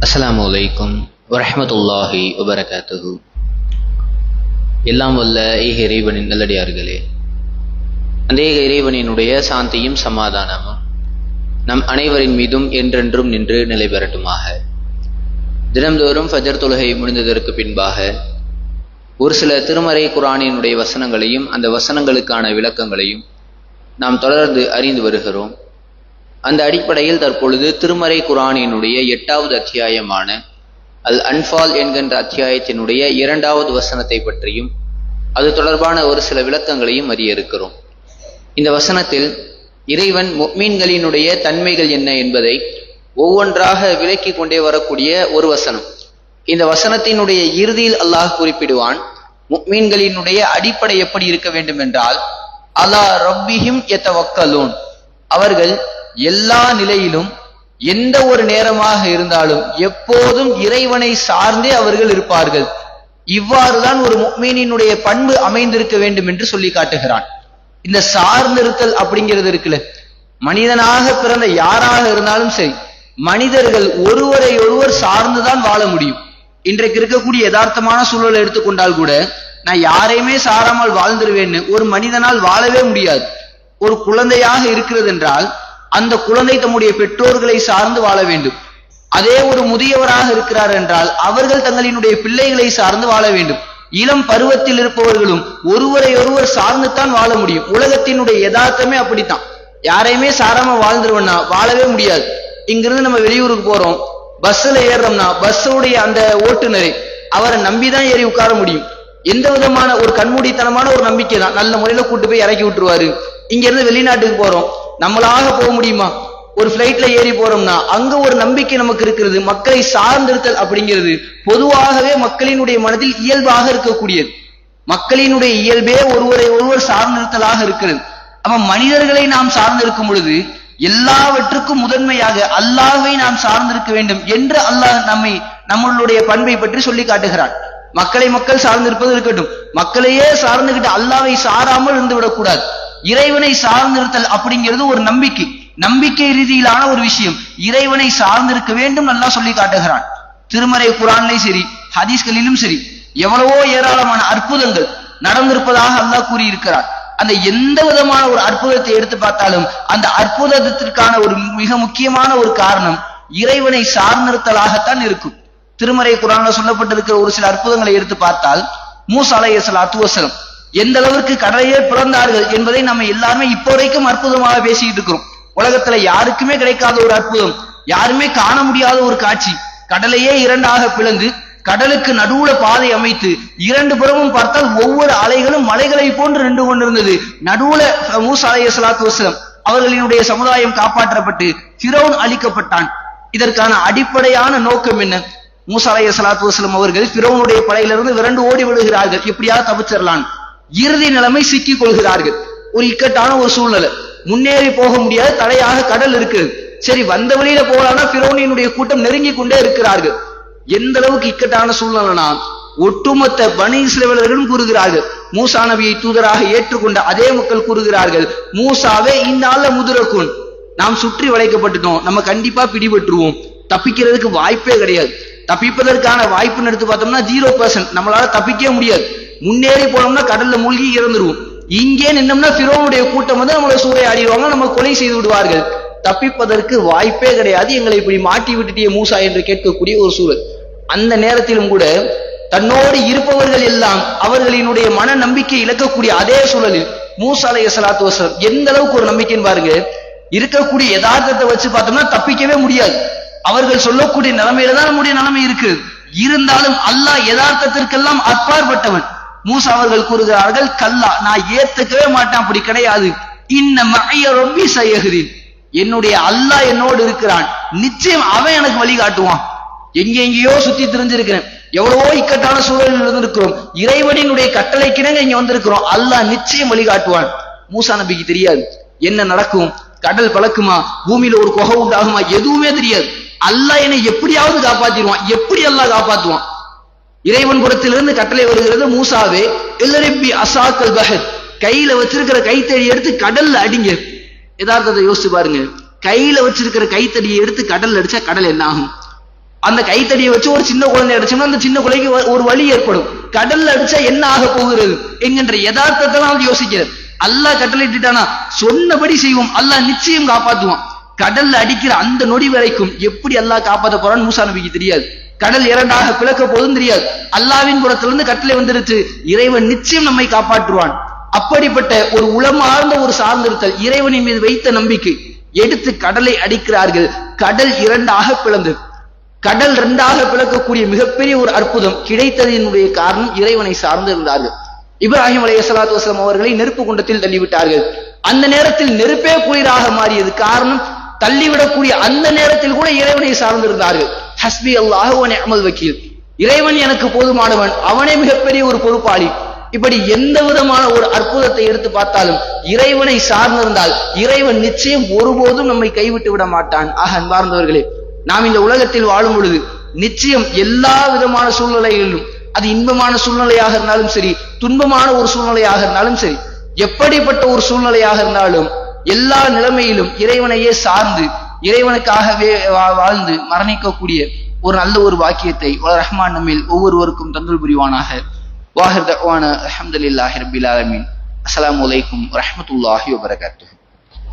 அஸ்ஸலாமு அலைக்கும் வரஹ்மத்துல்லாஹி வபரகாத்துஹு. எல்லாம் வல்ல ஏக இறைவனின் நல்லடியார்களே. அந்த ஏக இறைவனினுடைய சாந்தியும் சமாதானமும் நம் அனைவரின் மீதும் என்றென்றும் நின்று நிலை பெறட்டுமாக. தினம்தோறும் ஃபஜர் தொழுகை முடிந்ததற்கு பின்பாக ஒரு சில திருமறை குரானினுடைய வசனங்களையும் அந்த வசனங்களுக்கான விளக்கங்களையும் நாம் தொடர்ந்து அறிந்து வருகிறோம். அந்த அடிப்படையில் தற்பொழுது திருமறை குரானினுடைய எட்டாவது அத்தியாயமான அல் அன்பால் என்கின்ற அத்தியாயத்தினுடைய இரண்டாவது வசனத்தை பற்றியும் அது தொடர்பான ஒரு சில விளக்கங்களையும் அறிய இருக்கிறோம். இந்த வசனத்தில் இறைவன் மீன்களினுடைய தன்மைகள் என்ன என்பதை ஒவ்வொன்றாக விலக்கி கொண்டே வரக்கூடிய ஒரு வசனம். இந்த வசனத்தினுடைய இறுதியில் அல்லாஹ் குறிப்பிடுவான் மீன்களினுடைய அடிப்படை எப்படி இருக்க வேண்டும் என்றால் அலா ரப்பிஹிம் எத்தவக்கலூன் அவர்கள் எல்லா நிலையிலும் எந்த ஒரு நேரமாக இருந்தாலும் எப்போதும் இறைவனை சார்ந்தே அவர்கள் இருப்பார்கள். இவ்வாறுதான் ஒரு மீனினுடைய பண்பு அமைந்திருக்க வேண்டும் என்று சொல்லி காட்டுகிறான். இந்த சார்ந்திருத்தல் அப்படிங்கிறது இருக்குல்ல. மனிதனாக பிறந்த யாராக இருந்தாலும் சரி மனிதர்கள் ஒருவரை ஒருவர் சார்ந்துதான் வாழ முடியும். இன்றைக்கு இருக்கக்கூடிய யதார்த்தமான சூழலை எடுத்துக்கொண்டால் கூட நான் யாரையுமே சாராமல் வாழ்ந்துருவேன்னு ஒரு மனிதனால் வாழவே முடியாது. ஒரு குழந்தையாக இருக்கிறது என்றால் அந்த குழந்தை தம்முடைய பெற்றோர்களை சார்ந்து வாழ வேண்டும். அதே ஒரு முதியவராக இருக்கிறார் என்றால் அவர்கள் தங்களினுடைய பிள்ளைகளை சார்ந்து வாழ வேண்டும். இளம் பருவத்தில் இருப்பவர்களும் ஒருவரை ஒருவர் சார்ந்துத்தான் வாழ முடியும். உலகத்தினுடைய யதார்த்தமே அப்படித்தான். யாரையுமே சாராம வாழ்ந்துருவோம்னா வாழவே முடியாது. இங்கிருந்து நம்ம வெளியூருக்கு போறோம். பஸ்ல ஏறுறோம்னா பஸ்ஸுடைய அந்த ஓட்டுநரை அவரை நம்பிதான் ஏறி உட்கார முடியும். எந்த விதமான ஒரு கண்மூடித்தனமான ஒரு நம்பிக்கை தான் நல்ல முறையில கூட்டு போய் இறக்கி விட்டுருவாரு. இங்க இருந்து வெளிநாட்டுக்கு போறோம். நம்மளாக போக முடியுமா? ஒரு பிளைட்ல ஏறி போறோம்னா அங்க ஒரு நம்பிக்கை நமக்கு இருக்கிறது மக்களை சார்ந்திருத்தல் அப்படிங்கிறது பொதுவாகவே மக்களினுடைய மனதில் இயல்பாக இருக்கக்கூடியது. மக்களினுடைய இயல்பே ஒருவரை ஒருவர் சார்ந்திருத்தலாக இருக்கிறது. அப்ப மனிதர்களை நாம் சார்ந்திருக்கும் பொழுது எல்லாவற்றுக்கும் முதன்மையாக அல்லாஹை நாம் சார்ந்திருக்க வேண்டும் என்று அல்லாஹ் நம்மை நம்மளுடைய பண்பை பற்றி சொல்லி காட்டுகிறான். மக்களை மக்கள் சார்ந்திருப்பது இருக்கட்டும். மக்களையே சார்ந்துகிட்டு அல்லாவை சாராமல் இருந்து விடக்கூடாது இறைவனை சார்ந்திருத்தல் அப்படிங்கிறது ஒரு நம்பிக்கை. நம்பிக்கை ரீதியிலான ஒரு விஷயம். இறைவனை சார்ந்திருக்க வேண்டும் நல்லா சொல்லி காட்டுகிறான். திருமறை குரான்லையும் சரி ஹதீஸ்களிலும் சரி எவ்வளவோ ஏராளமான அற்புதங்கள் நடந்திருப்பதாக அல்லாஹ் கூறியிருக்கிறார். அந்த எந்த விதமான ஒரு அற்புதத்தை எடுத்து பார்த்தாலும் அந்த அற்புதத்திற்கான ஒரு மிக முக்கியமான ஒரு காரணம் இறைவனை சார்ந்திருத்தலாகத்தான் இருக்கும். திருமறை குரான்ல சொல்லப்பட்டிருக்கிற ஒரு சில அற்புதங்களை எடுத்து பார்த்தால் மூசா அலைய சலாத்து வசலம் எந்த அளவிற்கு கடலையே பிறந்தார்கள் என்பதை நம்ம எல்லாருமே இப்போ வரைக்கும் அற்புதமாக பேசிக்கிட்டு இருக்கிறோம். உலகத்துல யாருக்குமே கிடைக்காத ஒரு அற்புதம் யாருமே காண முடியாத ஒரு காட்சி. கடலையே இரண்டாக பிளந்து கடலுக்கு நடுவுல பாதை அமைத்து இரண்டு புறமும் பார்த்தால் ஒவ்வொரு அலைகளும் மலைகளை போன்று நின்று கொண்டிருந்தது. நடுவுல மூசா அலைய சலாத்து வசலம் அவர்களினுடைய சமுதாயம் காப்பாற்றப்பட்டு திரோன் அளிக்கப்பட்டான் இதற்கான அடிப்படையான நோக்கம் என்ன? மூசா அலைய சலாத்து வசலம் அவர்கள் பிரௌனுடைய படையிலிருந்து விரண்டு ஓடி விடுகிறார்கள் எப்படியாவது தவிச்சிடலான் இறுதி நிலைமை சிக்கிக் கொள்கிறார்கள். ஒரு இக்கட்டான ஒரு சூழ்நிலை. முன்னேறி போக முடியாது தடையாக கடல் இருக்கிறது சரி வந்த வழியில போகலான்னா பிரோனியினுடைய கூட்டம் நெருங்கி கொண்டே இருக்கிறார்கள். எந்த அளவுக்கு இக்கட்டான சூழ்நிலைனா ஒட்டுமொத்த பனி சிலவர்களும் கூறுகிறார்கள். மூசா நபியை தூதராக ஏற்றுக்கொண்ட அதே மக்கள் கூறுகிறார்கள் மூசாவே இந்த ஆள்ல முதுரக்குன். நாம் சுற்றி வளைக்கப்பட்டுட்டோம். நம்ம கண்டிப்பா பிடிபட்டுருவோம். தப்பிக்கிறதுக்கு வாய்ப்பே கிடையாது. தப்பிப்பதற்கான வாய்ப்புன்னு எடுத்து பார்த்தோம்னா ஜீரோ பர்சன்ட் நம்மளால தப்பிக்கவே முடியாது. முன்னேறி போனோம்னா கடல்ல மூழ்கி இறந்துருவோம். இங்கே நின்னோம்னா பிறோனுடைய கூட்டம் வந்து நம்மளை சூறையாடிடுவாங்க நம்ம கொலை செய்து விடுவார்கள். தப்பிப்பதற்கு வாய்ப்பே கிடையாது. எங்களை இப்படி மாட்டி விட்டுட்டிய மூசா என்று கேட்கக்கூடிய ஒரு சூழல். அந்த நேரத்திலும் கூட தன்னோடு இருப்பவர்கள் எல்லாம் அவர்களினுடைய மன நம்பிக்கை இழக்கக்கூடிய அதே சூழலில் மூசா அலைய சலாத்து வசலம் எந்த அளவுக்கு ஒரு நம்பிக்கைன்னு பாருங்க இருக்கக்கூடிய யதார்த்தத்தை வச்சு பார்த்தோம்னா தப்பிக்கவே முடியாது. அவர்கள் சொல்லக்கூடிய நிலைமையில தான் நம்முடைய நிலைமை இருக்கு. இருந்தாலும் அல்லாஹ் யதார்த்தத்திற்கெல்லாம் அப்பாற்பட்டவன். மூசா அவர்கள் கூறுகிறார்கள் கல்லா நான் ஏத்துக்கவே மாட்டேன் அப்படி கிடையாது. இன்ன மைய ரொம்ப செய்யுகிறேன் என்னுடைய அல்லாஹ் என்னோடு இருக்கிறான். நிச்சயம் அவன் எனக்கு வழிகாட்டுவான் எங்க எங்கேயோ சுத்தி தெரிஞ்சிருக்கிறேன். எவ்வளவோ இக்கட்டான சூழலில் இருந்திருக்கிறோம். இறைவனினுடைய கட்டளைக்கிணங்க இங்க வந்திருக்கிறோம். அல்லாஹ் நிச்சயம் வழிகாட்டுவான் மூசா நபிக்கு தெரியாது. என்ன நடக்கும்? கடல் பழக்குமா? பூமியில ஒரு குகை உண்டாகுமா? எதுவுமே தெரியாது. அல்லாஹ் என்னை எப்படியாவது காப்பாத்திடுவான். எப்படி அல்லாஹ் காப்பாத்துவான்? இறைவன் புறத்திலிருந்து கட்டளை வருகிறது மூசாவே இல்லரிப்பி அசாக்கல் பஹத் கையில வச்சிருக்கிற கைத்தடி எடுத்து கடல்ல அடிங்க. யதார்த்தத்தை யோசிச்சு பாருங்க. கையில வச்சிருக்கிற கைத்தடியை எடுத்து கடல்ல அடிச்சா கடல் என்ன ஆகும்? அந்த கைத்தடியை வச்சு ஒரு சின்ன குழந்தை அடிச்சோம்னா அந்த சின்ன குழந்தைக்கு ஒரு- வழி வலி ஏற்படும். கடல்ல அடிச்சா என்ன ஆக போகிறது? என்கின்ற யதார்த்தத்தை தான் வந்து யோசிக்கிறது அல்லாஹ் கட்டளையிட்டுட்டானா சொன்னபடி செய்வோம். அல்லாஹ் நிச்சயம் காப்பாத்துவான். கடல்ல அடிக்கிற அந்த நொடி வரைக்கும் எப்படி அல்லாஹ் காப்பாத்த போறான்னு மூசா நபிக்கு தெரியாது. கடல் இரண்டாக பிளக்க போதும் தெரியாது. அல்லாவின் புறத்திலிருந்து கட்டளை வந்துருச்சு இறைவன் நிச்சயம் நம்மை காப்பாற்றுவான். அப்படிப்பட்ட ஒரு உளமார்ந்த ஒரு சார்ந்திருத்தல் இறைவனின் மீது வைத்த நம்பிக்கை. எடுத்து கடலை அடிக்கிறார்கள். கடல் இரண்டாக பிளந்தது. கடல் இரண்டாக பிளக்கக்கூடிய மிகப்பெரிய ஒரு அற்புதம் கிடைத்ததினுடைய காரணம் இறைவனை சார்ந்து இருந்தார்கள். இப்ராஹிம் அலைய ஸலாத்து வஸ்லாம் அவர்களை நெருப்பு குண்டத்தில் தள்ளிவிட்டார்கள். அந்த நேரத்தில் நெருப்பே குளிராக மாறியது. காரணம் தள்ளிவிடக்கூடிய அந்த நேரத்தில் கூட இறைவனை சார்ந்திருந்தார்கள் ஹஸ்பி அல்லாஹ் வ வக்கீல். இறைவன் எனக்கு போதுமானவன். அவனே மிகப்பெரிய ஒரு பொறுப்பாளி. இப்படி எந்த விதமான ஒரு அற்புதத்தை எடுத்து பார்த்தாலும் இறைவனை சார்ந்திருந்தால் இறைவன் நிச்சயம் ஒருபோதும் நம்மை கைவிட்டு விட மாட்டான். ஆக அன்பார்ந்தவர்களே நாம் இந்த உலகத்தில் வாழும் பொழுது நிச்சயம் எல்லா விதமான சூழ்நிலைகளிலும் அது இன்பமான சூழ்நிலையாக இருந்தாலும் சரி துன்பமான ஒரு சூழ்நிலையாக இருந்தாலும் சரி எப்படிப்பட்ட ஒரு சூழ்நிலையாக இருந்தாலும் எல்லா நிலைமையிலும் இறைவனையே சார்ந்து இறைவனுக்காகவே வா- வாழ்ந்து மரணிக்கக்கூடிய ஒரு நல்ல ஒரு வாக்கியத்தை ரஹ்மான் நம்மில் ஒவ்வொருவருக்கும் தந்துள் புரிவானாக. வாஹிர் தவான அஹமதுல்லாஹி ரபில் ஆலமீன். அஸ்ஸலாமு அலைக்கும் வரஹ்மத்துல்லாஹி வபரகாத்துஹு.